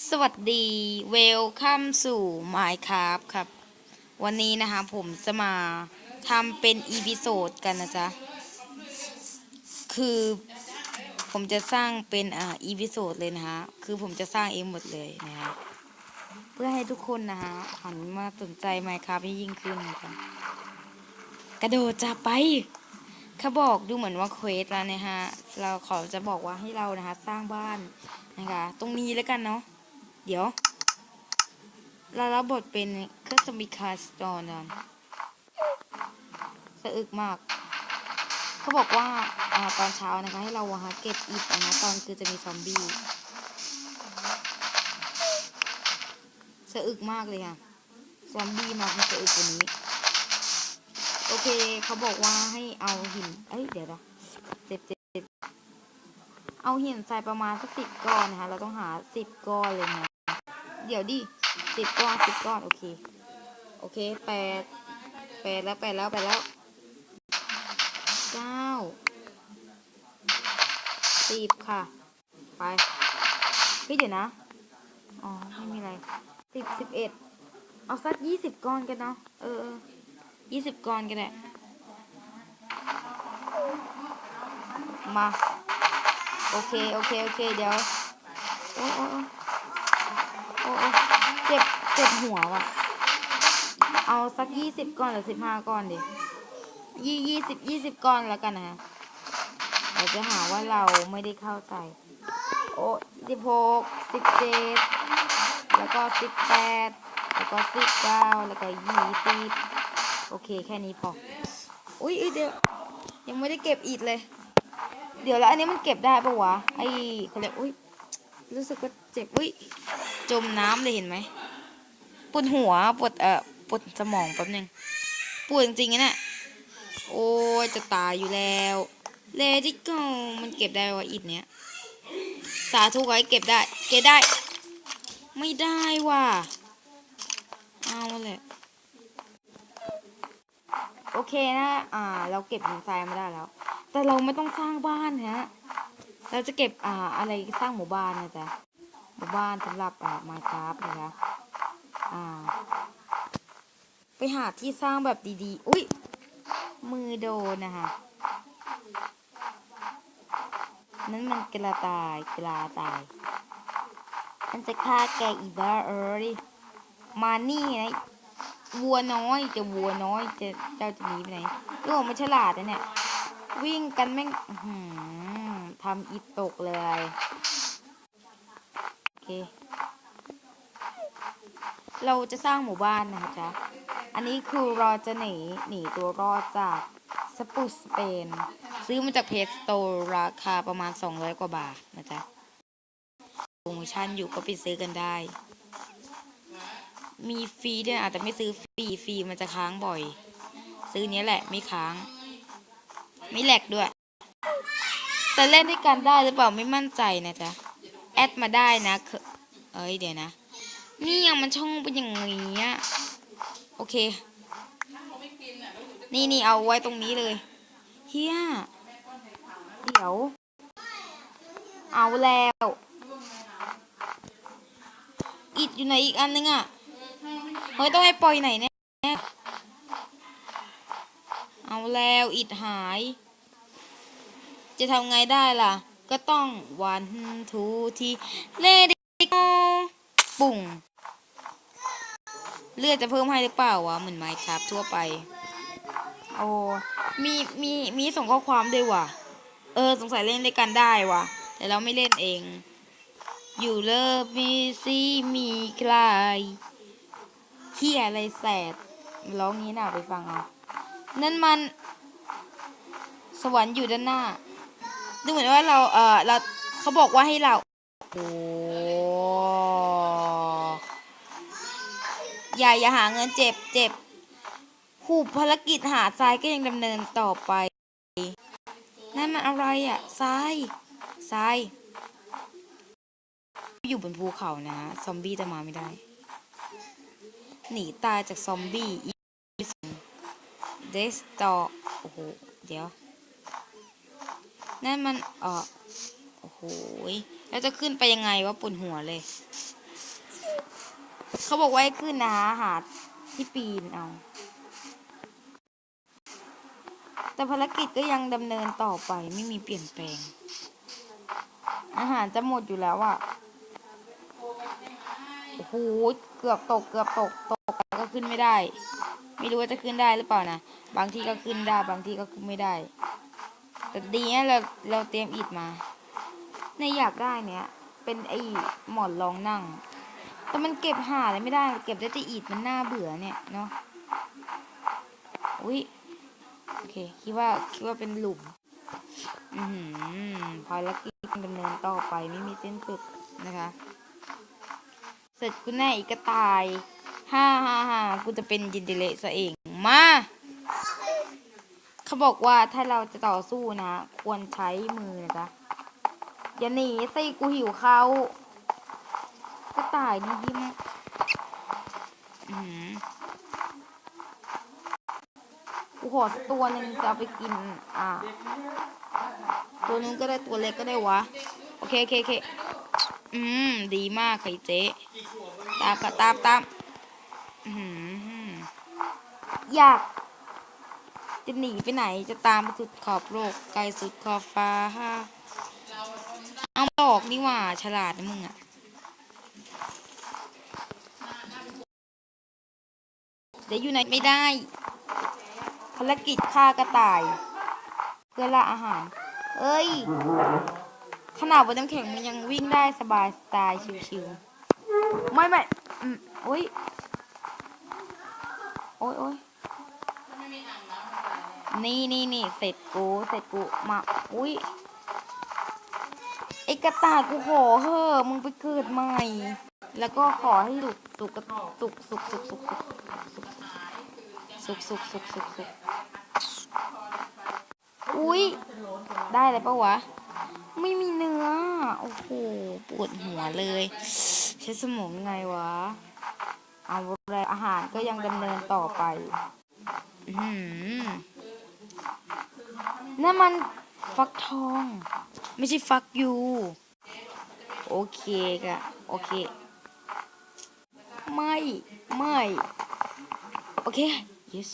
สวัสดีเวลคัมสู่ Minecraft ครับ วันนี้นะคะผมจะมาทำเป็นอีพิโซดกันนะจ๊ะ คือผมจะสร้างเป็นอ่าอีพิโซดเลยนะคะคือผมจะสร้างเองหมดเลยนะคะเพื่อให้ทุกคนนะคะหันมาสนใจ Minecraft ให้ยิ่งขึ้นนะคะกระโดดจะไปเขาบอกดูเหมือนว่าเควสแล้วนะฮะ เราขอจะบอกว่าให้เรานะคะ สร้างบ้านนะคะ ตรงนี้แล้วกันเนาะ เดี๋ยว เรารับบทเป็นเครื่องสมิคาสตอนนสะอึกมาก เขาบอกว่าอตอนเช้านะคะ ให้เราหาเก็บอิฐนะตอนคือจะมีซอมบี้สะอึกมากเลยค่ะซอมบี้มามันสะอึกกว่านี้ โอเคเขาบอกว่าให้เอาหิน เอ้ยเดี๋ยวนะเจ็บเจ็บเจ็บเอาหินใส่ประมาณสักสิบก้อนนะคะ เราต้องหาสิบก้อนเลยนะ เดี๋ยวดิสิบก้อนสิบก้อน โอเค โอเคแปดแปดแล้วแปดแล้วแปดแล้วเก้าสิบค่ะ ไปเฮ้ยเดี๋ยวนะ อ๋อ ไม่มีอะไรสิบสิบเอ็ดเอาสักยี่สิบก้อนกันเนาะเออยี่สิบก้อนก็ได้มา โอเค โอเค โอเค เดี๋ยว โอ้โอ้ เจ็บเจ็บหัวว่ะ เอาสักยี่สิบก้อนหรือสิบห้าก้อนดิยี่ยี่สิบยี่สิบก้อนแล้วกันนะเดี๋ยวจะหาว่าเราไม่ได้เข้าใจ โอ้สิบหกสิบเจ็ดแล้วก็สิบแปดแล้วก็สิบเก้าแล้วก็ยี่สิบโอเคแค่นี้พอ อุ้ยเดี๋ยวยังไม่ได้เก็บอีกเลย เดี๋ยวแล้วอันนี้มันเก็บได้ปะวะไอ้เขาเรียกอุ้ยรู้สึกว่าเจ็บอุ้ย จมน้ำเลยเห็นไหมปวดหัวปวดเอ่อปวดสมองแป๊บนึงปวดจริงๆนะเนี่ยโอ้ยจะตายอยู่แล้วเลดี้ก็มันเก็บได้วะอิดเนี้ยสาธุขอให้เก็บได้ เก็บได้ ไม่ได้ว่ะเอาแหละโอเคนะอ่า เราเก็บหินทรายมาได้แล้ว แต่เราไม่ต้องสร้างบ้านฮะเราจะเก็บอ่าอะไรสร้างหมู่บ้านนะจ๊ะหมู่ บ้านสำหรับอ่ามาครับนะคะอ่า ไปหาที่สร้างแบบดีๆ อุ้ยมือโดนนะคะนั่นมันกระตายกระตายมันจะฆ่าแกอีบ้าเอ้ยมานี่ไงวัวน้อยจะวัวน้อยจะเจ้าจะหนีไปไหนลูกมันฉลาดนะเนี่ย วิ่งกันแม่งทำอิดตกเลย เค เราจะสร้างหมู่บ้านนะคะจ๊ะ อันนี้คือเราจะหนีหนีตัวรอดจากสปุสเปน ซื้อมาจากเพจสโตร์ราคาประมาณ 200 กว่าบาทนะจ๊ะโปรโมชั่นอยู่ก็ไปซื้อกันได้ มีฟรีด้วยอาจจะไม่ซื้อฟรีฟรีมันจะค้างบ่อย ซื้อเนี้ยแหละไม่ค้าง ไม่แหลกด้วย แต่เล่นด้วยกันได้หรือเปล่าไม่มั่นใจนะจ๊ะ แอดมาได้นะเคเอ้ยเดี๋ยวนะ นี่ยังมันช่องเป็นอย่างนี้อะโอเค นี่นี่เอาไว้ตรงนี้เลยเฮียเดี๋ยว เอาแล้ว อิดอยู่ไหนอีกอันนึงอะ เฮ้ย ต้องให้ปล่อยไหนเนี่ยเอาแล้วอิดหาย จะทำไงได้ล่ะ ก็ต้องวันทูทีเลดี้โกปุ่ง เลือดจะเพิ่มให้หรือเปล่าวะเหมือนไมค์ครับทั่วไป โอ้มีมีมีส่งข้อความด้วยว่ะ เออสงสัยเล่นด้วยกันได้ว่ะ แต่เราไม่เล่นเอง อยู่เลิฟมีซีมีใครเที่ยอะไรแสดร้องนี้น่ะไปฟังเอานั่นมัน สวรรค์อยู่ด้านหน้า ดูเหมือนว่าเราเออเราเขาบอกว่าให้เราโอ้อย่าอย่าหาเงินเจ็บเจ็บหูภารกิจหาทรายก็ยังดำเนินต่อไป นั่นมันอะไรอะทรายทรายอยู่บนภูเขานะซอมบี้จะมาไม่ได้ หนีตายจากซอมบี้อีเดสตอโอ้โห เดี๋ยว นั่นมันเออโอ้โหแล้วจะขึ้นไปยังไงวะปวดหัวเลย เขาบอกว่าให้ขึ้นนะหาที่ปีนเอา แต่ภารกิจก็ยังดำเนินต่อไปไม่มีเปลี่ยนแปลง อาหารจะหมดอยู่แล้วอะโอ้โห เกือบตกเกือบตกตกก็ขึ้นไม่ได้ ไม่รู้ว่าจะขึ้นได้หรือเปล่านะ บางทีก็ขึ้นได้ บางทีก็ขึ้นไม่ได้ แต่ดีนะเราเราเตรียมอิฐมาในอยากได้เนี้ยเป็นไอหมอนรองนั่ง แต่มันเก็บหาอะไรไม่ได้ เก็บได้แต่อิฐมันน่าเบื่อเนี่ยเนาะอุ้ยโอเค คิดว่าคิดว่าเป็นหลุม อือหือภารกิจดำเนินต่อไปไม่มีสิ้นสุดนะคะ เสร็จกูแน่อีกกระต่าย ฮ่าฮ่าฮ่ากูจะเป็นยินดีเละซะเองมา เขาบอกว่าถ้าเราจะต่อสู้นะ ควรใช้มือนะจ๊ะอย่าหนีสิกูหิวเขากระต่ายนี่ยิ้มอือหือกูขอสักตัวหนึ่งจะไปกิน อ่า ตัวนู้นก็ได้ตัวเล็กก็ได้วะ โอเคโอเคโอเคอืม ดีมากไข่เจ๊ตามค่ะตามตามอือหืออยาก จะหนีไปไหนจะตามไปสุดขอบโลก ไกลสุดขอบฟ้า เอาดอกนี่ว่าฉลาดนะมึงอะเดี๋ยวอยู่ไหนไม่ได้ ภารกิจฆ่ากระต่าย เพื่อล่าอาหาร เอ้ย ขนาดบนน้ำแข็งมันยังวิ่งได้สบายสไตล์ชิวๆ ไม่ไม่อืมโอ้ย โอ้ยโอ้ย นี่นี่นี่เสร็จกูเสร็จกูมาอุ้ยไอกระต่ายกูขอเฮ้อมึงไปเกิดใหม่ แล้วก็ขอให้หลุดสุกสุกสุกสุกสุกสุกสุกสุกสุกสุกสุกอุ้ยได้เลยปะวะ ไม่มีเนื้อ โอ้โหปวดหัวเลย ใช้สมองไงวะ เอาอะไรอาหารก็ยังดำเนินต่อไป อือหือ นั่นมันฟักทอง ไม่ใช่ฟักยูโอเคกะโอเค ไม่ ไม่ โอเค yes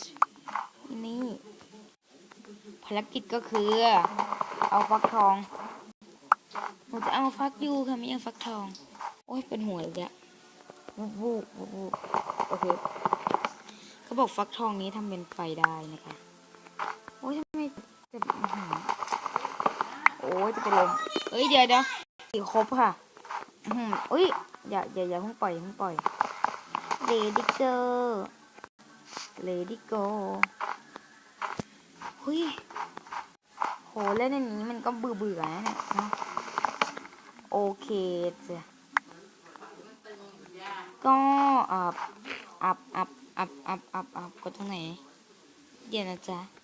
นี่ภารกิจก็คือ เอาฟักทองหนูจะเอาฟักยูค่ะไม่เอาฟักทอง โอ้ยเป็นหัวอีกแล้ววูบวูบวูบโอเคเขาบอกฟักทองนี้ทำเป็นไฟได้นะคะ จะอื้อหือโอ้ยจะเป็นลมเอ้ยเดี๋ยวเดี๋ยวสีครบค่ะอืมอุ้ยอย่าอย่าอย่าเพิ่งปล่อยอย่าเพิ่งปล่อย Lady Go Lady Go เฮ้ยโหเล่นอย่างนี้มันก็เบื่อเบื่อๆนะเนี่ยเนอะโอเคจ้ะก็อับอับอับอับอับอับอับกดตรงไหน เดี๋ยวนะจ๊ะ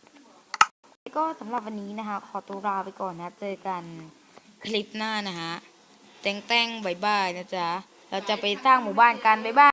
ก็สำหรับวันนี้นะคะ ขอตัวลาไปก่อนนะ เจอกันคลิปหน้านะฮะ แต้งแต้งบายบายนะจ๊ะ เราจะไปสร้างหมู่บ้านกันบายบาย